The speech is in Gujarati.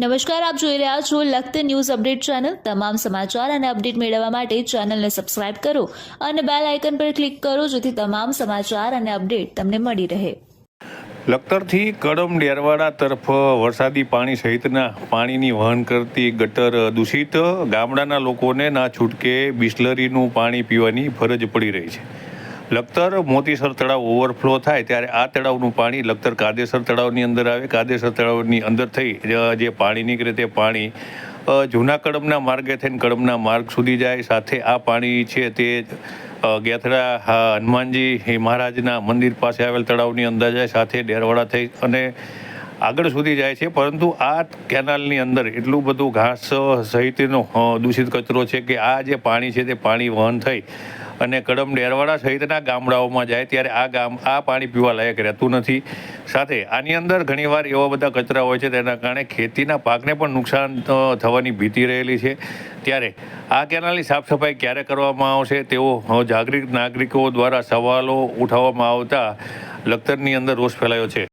નમસ્કાર, આપ જોઈ રહ્યા છો લખત ન્યૂઝ અપડેટ ચેનલ. તમામ સમાચાર અને અપડેટ મેળવવા માટે ચેનલને સબસ્ક્રાઇબ કરો અને બેલ આઇકન પર ક્લિક કરો જેથી તમામ સમાચાર અને અપડેટ તમને મળી રહે. લખતરથી કડમ ડેરવાડા તરફ વરસાદી પાણી સહિતના પાણીની વહન કરતી ગટર દૂષિત. ગામડાના લોકોને ના છૂટકે બિસ્લરીનું પાણી પીવાની ફરજ પડી રહી છે. લખતર મોતીસર તળાવ ઓવરફ્લો થાય ત્યારે આ તળાવનું પાણી લખતર કાદેસર તળાવની અંદર આવે. કાદેસર તળાવની અંદર થઈ જે પાણી નીકળે તે પાણી જૂના કડમના માર્ગે થઈને કડમના માર્ગ સુધી જાય. સાથે આ પાણી છે તે ગેથડા હનુમાનજી મહારાજના મંદિર પાસે આવેલ તળાવની અંદર જાય. સાથે ડેરવાડા થઈ અને આગળ સુધી જાય છે. પરંતુ આ કેનાલની અંદર એટલું બધું ઘાસ સહિતનો દૂષિત કચરો છે કે આ જે પાણી છે તે પાણી વહન થઈ અને કડમ ડેરવાડા સહિતના ગામડાઓમાં જાય ત્યારે આ ગામ આ પાણી પીવા લાયક રહેતું નથી. સાથે આની અંદર ઘણીવાર એવા બધા કચરા હોય છે તેના કારણે ખેતીના પાકને પણ નુકસાન થવાની ભીતિ રહેલી છે. ત્યારે આ કેનાલની સાફ સફાઈ ક્યારે કરવામાં આવશે તેવો જાગૃત નાગરિકો દ્વારા સવાલો ઉઠાવવામાં આવતા લખતરની અંદર રોષ ફેલાયો છે.